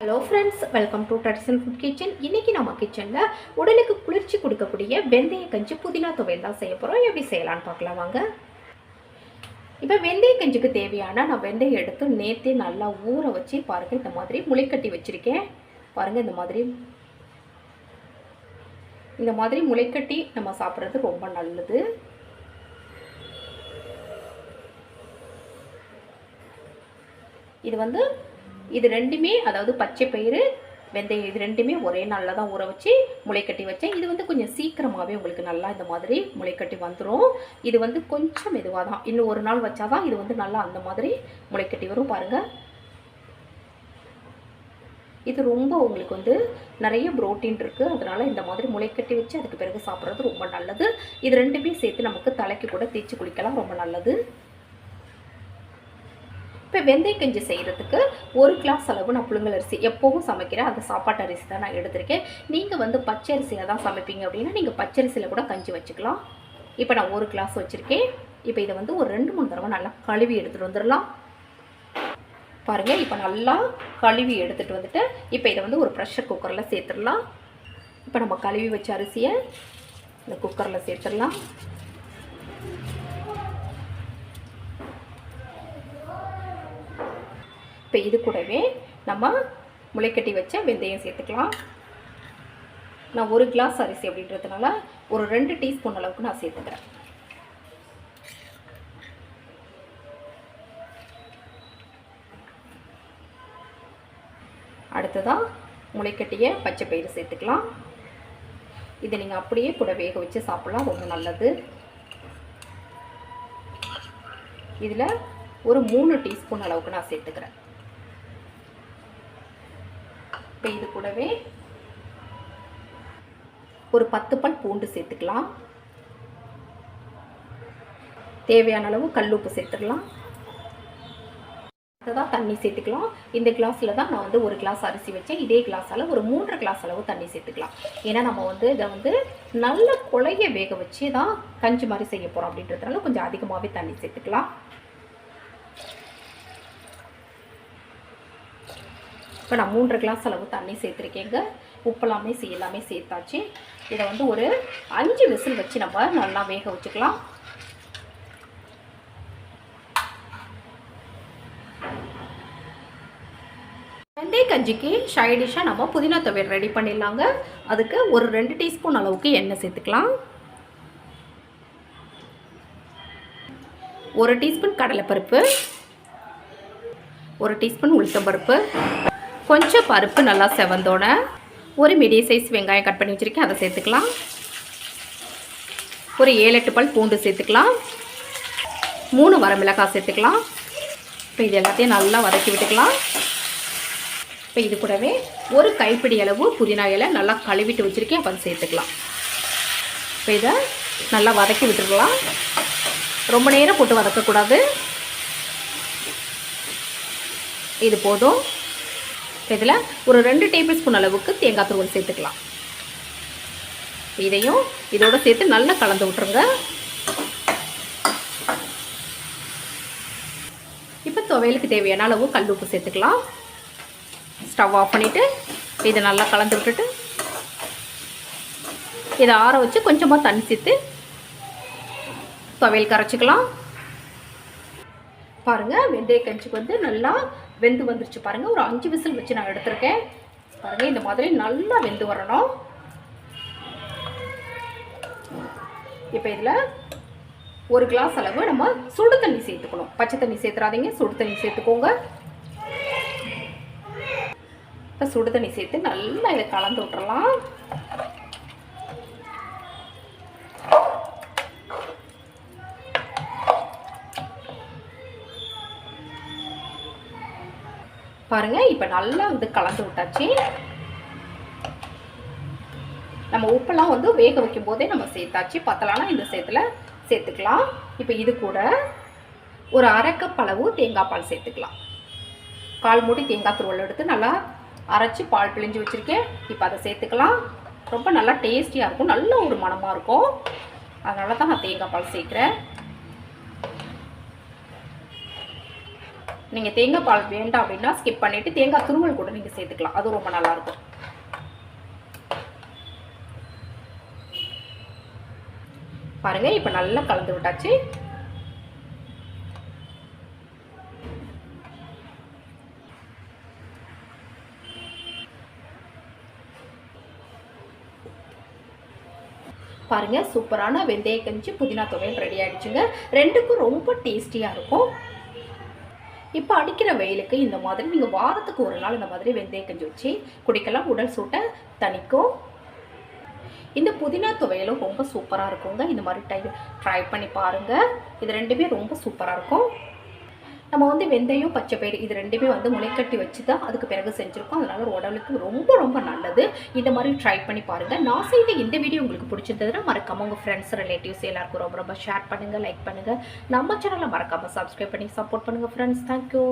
Hello friends welcome to traditional food kitchen இன்றைக்கி நம்ம கிச்சனில் உடலுக்கு குளிர்ச்சி கொடுக்கக்கூடிய வெந்தய கஞ்சி புதினா துவையல் தான் செய்ய போகிறோம் எப்படி செய்யலான்னு பார்க்கலாம் வாங்க. இப்போ வெந்தய கஞ்சிக்கு தேவையான நான் வெந்தயம் எடுத்து நேற்றே நல்லா ஊற வச்சு பாருங்கள் இந்த மாதிரி முளைக்கட்டி வச்சுருக்கேன். பாருங்கள் இந்த மாதிரி. இந்த மாதிரி முளைக்கட்டி நம்ம சாப்பிட்றது ரொம்ப நல்லது. இது வந்து இது ரெண்டுமே அதாவது பச்சை பயிறு வெந்தயம் இது ரெண்டுமே ஒரே நாளில் தான் ஊற வச்சு முளைக்கட்டி வச்சேன். இது வந்து கொஞ்சம் சீக்கிரமாகவே உங்களுக்கு நல்லா இந்த மாதிரி முளைக்கட்டி வந்துடும் இது வந்து கொஞ்சம் மெதுவாக தான். இன்னும் ஒரு நாள் வச்சா தான் இது வந்து நல்லா அந்த மாதிரி முளைக்கட்டி வரும் பாருங்கள் இது ரொம்ப உங்களுக்கு வந்து நிறைய புரோட்டீன் இருக்குது அதனால் இந்த மாதிரி முளைக்கட்டி வச்சு அதுக்கு பிறகு சாப்பிட்றது ரொம்ப நல்லது. இது ரெண்டுமே சேர்த்து நமக்கு தலைக்கு கூட தேய்ச்சி குளிக்கலாம். ரொம்ப நல்லது. இப்போ வெந்தய கஞ்சி செய்கிறதுக்கு ஒரு கிளாஸ் அளவு நான் புழுங்கல் அரிசி எப்போவும் சமைக்கிறேன். அந்த சாப்பாட்டு அரிசி தான் நான் எடுத்திருக்கேன். நீங்கள் வந்து பச்சை அரிசியில் தான் சமைப்பீங்க அப்படின்னா நீங்கள் பச்சரிசியில் கூட கஞ்சி வச்சுக்கலாம். இப்போ நான் ஒரு கிளாஸ் வச்சுருக்கேன். இப்போ இதை வந்து ஒரு ரெண்டு மூணு தடவை நல்லா கழுவி எடுத்துகிட்டு வந்துடலாம். பாருங்கள் இப்போ நல்லா கழுவி எடுத்துகிட்டு வந்துட்டு இப்போ இதை வந்து ஒரு ப்ரெஷர் குக்கரில் சேர்த்துடலாம். இப்போ நம்ம கழுவி வச்ச அரிசியை இந்த குக்கரில் சேர்த்துடலாம். இப்போ இது கூடவே நம்ம முளைக்கட்டி வச்ச வெந்தயம் சேர்த்துக்கலாம். நான் ஒரு கிளாஸ் அரிசி அப்படின்றதுனால ஒரு ரெண்டு டீஸ்பூன் அளவுக்கு நான் சேர்த்துக்கிறேன். அடுத்ததாக முளைக்கட்டிய பச்சை பயிறு சேர்த்துக்கலாம். இதை நீங்கள் அப்படியே கூட வேக வச்சு சாப்பிட்லாம் ரொம்ப நல்லது. இதில் ஒரு மூணு டீஸ்பூன் அளவுக்கு நான் சேர்த்துக்கிறேன். இப்போ இது கூடவே ஒரு பத்து பல் பூண்டு சேர்த்துக்கலாம். தேவையான அளவு கல்லுப்பு சேர்த்துக்கலாம் அதுதான் தண்ணி சேர்த்துக்கலாம். இந்த கிளாஸில் தான் நான் வந்து ஒரு கிளாஸ் அரிசி வச்சேன். இதே கிளாஸால் ஒரு மூன்றரை கிளாஸ் அளவு தண்ணி சேர்த்துக்கலாம். ஏன்னா நம்ம வந்து இதை வந்து நல்ல குழைய வேக வச்சு தான் கஞ்சி மாதிரி செய்ய போகிறோம் அப்படின்றதுனால கொஞ்சம் அதிகமாகவே தண்ணி சேர்த்துக்கலாம். இப்போ நான் மூன்று கிளாஸ் அளவு தண்ணி சேர்த்துருக்கேங்க. உப்பெல்லாமே எல்லாமே சேர்த்தாச்சு. இதை வந்து ஒரு அஞ்சு விசில் வச்சு நம்ம நல்லா வேக வச்சுக்கலாம். வெந்தய கஞ்சிக்கு சைடிஷாக நம்ம புதினா துவையல் ரெடி பண்ணிடலாங்க. அதுக்கு ஒரு ரெண்டு டீஸ்பூன் அளவுக்கு எண்ணெய் சேர்த்துக்கலாம். ஒரு டீஸ்பூன் கடலைப்பருப்பு. ஒரு டீஸ்பூன் உளுத்தம்பருப்பு. கொஞ்சம் பருப்பு நல்லா செவந்தோட ஒரு மீடியம் சைஸ் வெங்காயம் கட் பண்ணி வச்சுருக்கேன். அதை சேர்த்துக்கலாம். ஒரு ஏழு எட்டு பல் பூண்டு சேர்த்துக்கலாம். மூணு வரமிளகாய் சேர்த்துக்கலாம். இப்போ இது எல்லாத்தையும் நல்லா வதக்கி விட்டுக்கலாம். இப்போ இது கூடவே ஒரு கைப்பிடி அளவு புதினா இலை நல்லா கழுவிட்டு வச்சுருக்கேன். அப்போ சேர்த்துக்கலாம். இப்போ இதை நல்லா வதக்கி விட்டுருக்கலாம் ரொம்ப நேரம் போட்டு வதக்கக்கூடாது. இது போதும். இதில் ஒரு ரெண்டு டேபிள் ஸ்பூன் அளவுக்கு தேங்காய் துருவல் சேர்த்துக்கலாம். இதையும் இதோட சேர்த்து நல்லா கலந்து விட்ருங்க இப்போ துவையலுக்கு தேவையான அளவு கல் உப்பு சேர்த்துக்கலாம். ஸ்டவ் ஆஃப் பண்ணிவிட்டு இதை நல்லா கலந்து விட்டுட்டு இதை ஆற வச்சு கொஞ்சமாக தண்ணி சேர்த்து துவையல் கரைச்சிக்கலாம். பாருங்கள் வெந்தய கஞ்சிக்கு வந்து நல்லா வெந்து வந்துருச்சு பாருங்கள் ஒரு அஞ்சு விசில் வச்சு நான் எடுத்திருக்கேன். பாருங்கள் இந்த மாதிரி நல்லா வெந்து வரணும். இப்போ இதில் ஒரு கிளாஸ் அளவு நம்ம சுடு தண்ணி சேர்த்துக்கணும். பச்சை தண்ணி சேர்த்துறாதீங்க. சுடு தண்ணி சேர்த்துக்கோங்க. இப்போ சுடு தண்ணி சேர்த்து நல்லா இதை கலந்து விட்டுறலாம். பாருங்கள் இப்போ நல்லா வந்து கலந்து விட்டாச்சு. நம்ம உப்பெல்லாம் வந்து வேக வைக்கும் போதே நம்ம சேர்த்தாச்சு. பத்தலானா இந்த சேர்த்துல சேர்த்துக்கலாம். இப்போ இது கூட ஒரு அரைக்கப் அளவு தேங்காய் பால் சேர்த்துக்கலாம். கால் மூடி தேங்காய் துருவல் எடுத்து நல்லா அரைச்சி பால் பிழிஞ்சு வச்சுருக்கேன். இப்போ அதை சேர்த்துக்கலாம். ரொம்ப நல்லா டேஸ்டியாக இருக்கும். நல்ல ஒரு மனமாக இருக்கும். அதனால தான் நான் தேங்காய் பால் சேர்க்குறேன். நீங்கள் தேங்காய் பால் வேண்டாம் அப்படின்னா ஸ்கிப் பண்ணிவிட்டு தேங்காய் துருவல் கூட நீங்கள் சேர்த்துக்கலாம். அது ரொம்ப நல்லாயிருக்கும் பாருங்கள் இப்போ நல்லா கலந்து விட்டாச்சு. பாருங்க சூப்பரான வெந்தய கஞ்சி புதினா துவையல் ரெடி ஆயிடுச்சுங்க. ரெண்டுக்கும் ரொம்ப டேஸ்டியாக இருக்கும். இப்போ அடிக்கிற வெயிலுக்கு இந்த மாதிரி நீங்கள் வாரத்துக்கு ஒரு நாள் இந்த மாதிரி வெந்தய கஞ்சி வச்சு குடிக்கலாம். உடல் சூட்டை தணிக்கும் இந்த புதினா துவையலும் ரொம்ப சூப்பராக இருக்குங்க. இந்த மாதிரி டை ட்ரை பண்ணி பாருங்கள் இது ரெண்டுமே ரொம்ப சூப்பராக இருக்கும். நம்ம வந்து வெந்தயம் பச்சை பயிறு இது ரெண்டுமே வந்து முளைக்கட்டி வச்சு தான் அதுக்கு பிறகு செஞ்சுருக்கோம். அதனால உடலுக்கு ரொம்ப ரொம்ப நல்லது. இந்த மாதிரி ட்ரை பண்ணி பாருங்கள் நான் செய்த இந்த வீடியோ உங்களுக்கு பிடிச்சிருந்ததுன்னா மறக்காமல் உங்கள் ஃப்ரெண்ட்ஸ் ரிலேட்டிவ்ஸ் எல்லாருக்கும் ரொம்ப ரொம்ப ஷேர் பண்ணுங்கள் லைக் பண்ணுங்கள் நம்ம சேனலை மறக்காமல் சப்ஸ்கிரைப் பண்ணி சப்போர்ட் பண்ணுங்கள் ஃப்ரெண்ட்ஸ் தேங்க்யூ